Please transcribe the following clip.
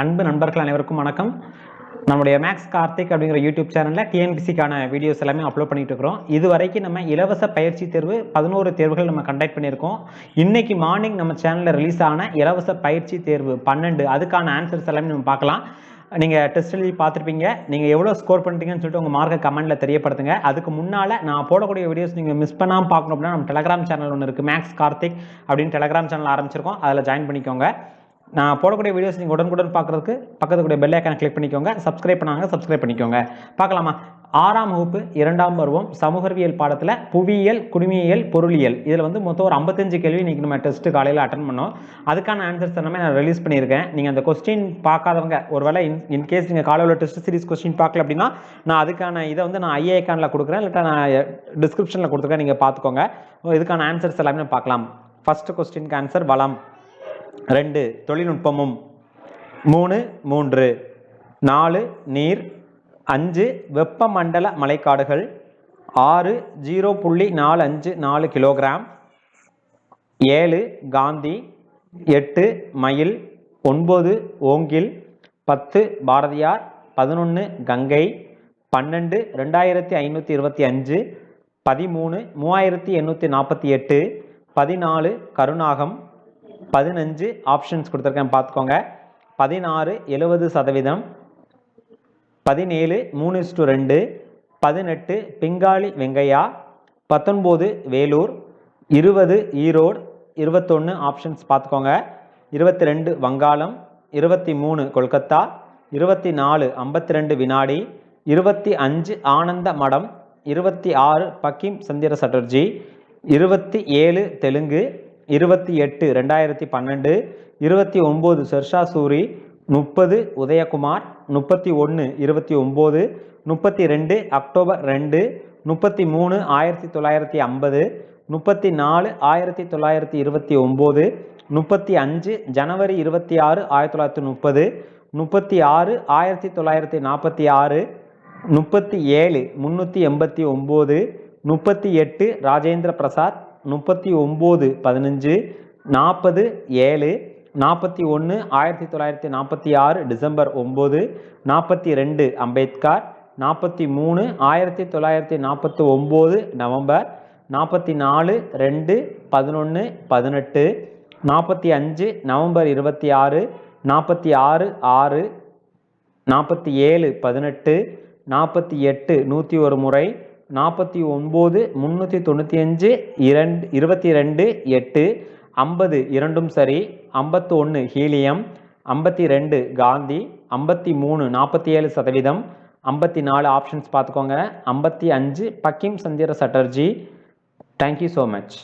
அன்பு நண்பர்கள் அனைவருக்கும் வணக்கம். நம்முடைய மேக்ஸ் கார்த்திக் அப்படிங்கிற யூடியூப் சேனலில் டிஎன்பிசிக்கான வீடியோஸ் எல்லாமே அப்லோட் பண்ணிட்டு இருக்கிறோம். இது வரைக்கும் நம்ம இலவச பயிற்சி தேர்வு பதினோரு தேர்வுகள் நம்ம கண்டக்ட் பண்ணியிருக்கோம். இன்னைக்கு மார்னிங் நம்ம சேனலில் ரிலீஸ் ஆன இலவச பயிற்சி தேர்வு பன்னெண்டு அதுக்கான ஆன்சர்ஸ் எல்லாமே நம்ம பார்க்கலாம். நீங்கள் டெஸ்ட் எழுதி பார்த்துருப்பீங்க. நீங்கள் எவ்வளோ ஸ்கோர் பண்ணுறீங்கன்னு சொல்லிட்டு உங்கள் மார்க்கை கமெண்ட்டில் தெரியப்படுத்துங்க. அதுக்கு முன்னால் நான் போடக்கூடிய வீடியோஸ் நீங்கள் மிஸ் பண்ணாமல் பார்க்கணும் அப்படின்னா நம்ம டெலகிராம் சேனல் ஒன்று இருக்குது மேக்ஸ் கார்த்திக் அப்படின்னு டெலகிராம் சேனல் ஆரம்பிச்சிருக்கோம். அதில் ஜாயின் பண்ணிக்கோங்க. நான் போடக்கூடிய வீடியோஸ் நீங்கள் உடனுக்குடன் பார்க்குறதுக்கு பக்கத்து கூட பெல் ஐக்கான கிளிக் பண்ணிக்கோங்க. சப்ஸ்கிரைப் பண்ணாங்க சப்ஸ்கிரைப் பண்ணிக்கோங்க. பார்க்கலாமா? ஆறாம் வகுப்பு இரண்டாம் பருவம் சமூகவியல் பாடத்தில் புவியியல் குடிமியியல் பொருளியல். இதில் வந்து மொத்தம் ஒரு ஐம்பத்தஞ்சு கேள்வி இன்றைக்கி நம்ம டெஸ்ட்டு காலையில் அட்டன் பண்ணோம். அதுக்கான ஆன்சர்ஸ் எல்லாமே நான் ரிலீஸ் பண்ணியிருக்கேன். நீங்கள் அந்த கொஸ்டின் பார்க்காதவங்க ஒருவேளை இன் இன்கேஸ் நீங்கள் காலையில் டெஸ்ட் சீரிஸ் கொஸ்டின் பார்க்கல அப்படின்னா நான் அதுக்கான இதை வந்து நான் ஐஏக்கானில் கொடுக்குறேன். இல்லை நான் டிஸ்கிரிப்ஷனில் கொடுத்துருக்கேன் நீங்கள் பார்த்துக்கோங்க. இதுக்கான ஆன்சர்ஸ் எல்லாமே பார்க்கலாம். ஃபஸ்ட்டு கொஸ்டினுக்கு ஆன்சர் வளம். ரெண்டு தொழில்நுட்பமும். மூணு மூன்று. நாலு நீர். அஞ்சு வெப்பமண்டல மலைக்காடுகள் ஆறு ஜீரோ புள்ளி நாலு அஞ்சு நாலு கிலோகிராம். ஏழு காந்தி. எட்டு மயில். ஒன்பது ஓங்கில். பத்து பாரதியார். பதினொன்று கங்கை. பன்னெண்டு ரெண்டாயிரத்தி ஐநூற்றி இருபத்தி அஞ்சு. பதிமூணு மூவாயிரத்தி எண்ணூற்றி நாற்பத்தி எட்டு. பதினாலு கருணாகம் பதினஞ்சு ஆப்ஷன்ஸ் கொடுத்துருக்கேன் பார்த்துக்கோங்க. பதினாறு எழுபது சதவீதம். பதினேழு மூணு இஸ்டு ரெண்டு. பதினெட்டு பிங்காளி வெங்கையா. பத்தொன்பது வேலூர். இருபது ஈரோடு. இருபத்தொன்று ஆப்ஷன்ஸ் பார்த்துக்கோங்க. இருபத்தி ரெண்டு வங்காளம். இருபத்தி மூணு கொல்கத்தா. இருபத்தி நாலு ஐம்பத்தி ரெண்டு வினாடி. இருபத்தி அஞ்சு ஆனந்த மடம். இருபத்தி ஆறு பக்கிம் சந்திர சட்டர்ஜி இருபத்தி ஏழு தெலுங்கு. இருபத்தி எட்டு ரெண்டாயிரத்தி பன்னெண்டு இருபத்தி ஒம்பது ஷெர்ஷா சூரி முப்பது உதயகுமார் முப்பத்தி ஒன்று இருபத்தி ஒம்பது முப்பத்தி ரெண்டு அக்டோபர் ரெண்டு முப்பத்தி மூணு ஆயிரத்தி தொள்ளாயிரத்தி ஐம்பது முப்பத்தி நாலு ஆயிரத்தி தொள்ளாயிரத்தி இருபத்தி ஒம்பது முப்பத்தி அஞ்சு ஜனவரி இருபத்தி ஆறு ஆயிரத்தி தொள்ளாயிரத்தி முப்பது முப்பத்தி ஆறு ஆயிரத்தி தொள்ளாயிரத்தி நாற்பத்தி ஆறு முப்பத்தி ஏழு முந்நூற்றி எண்பத்தி ஒம்பது முப்பத்தி எட்டு ராஜேந்திர பிரசாத் முப்பத்தி ஒம்பது பதினஞ்சு நாற்பது ஏழு நாற்பத்தி ஒன்று ஆயிரத்தி தொள்ளாயிரத்தி நாற்பத்தி ஆறு டிசம்பர் ஒம்பது நாற்பத்தி ரெண்டு அம்பேத்கர் நாற்பத்தி மூணு ஆயிரத்தி தொள்ளாயிரத்தி நாற்பத்தி ஒம்பது நவம்பர் நாற்பத்தி நாலு ரெண்டு பதினொன்று பதினெட்டு நாற்பத்தி அஞ்சு நவம்பர் இருபத்தி ஆறு நாற்பத்தி ஆறு ஆறு நாற்பத்தி ஏழு பதினெட்டு நாற்பத்தி எட்டு நூற்றி ஒரு முறை நாற்பத்தி ஒம்பது முந்நூற்றி தொண்ணூற்றி அஞ்சு இரண்டு இருபத்தி ரெண்டு எட்டு ஐம்பது இரண்டும் சரி ஐம்பத்து ஒன்று ஹீலியம் ஐம்பத்தி ரெண்டு காந்தி ஐம்பத்தி மூணு நாற்பத்தி ஏழு சதவீதம் ஐம்பத்தி நாலு ஆப்ஷன்ஸ் பார்த்துக்கோங்க ஐம்பத்தி அஞ்சு Bankim Chandra Chatterjee. Thank you so much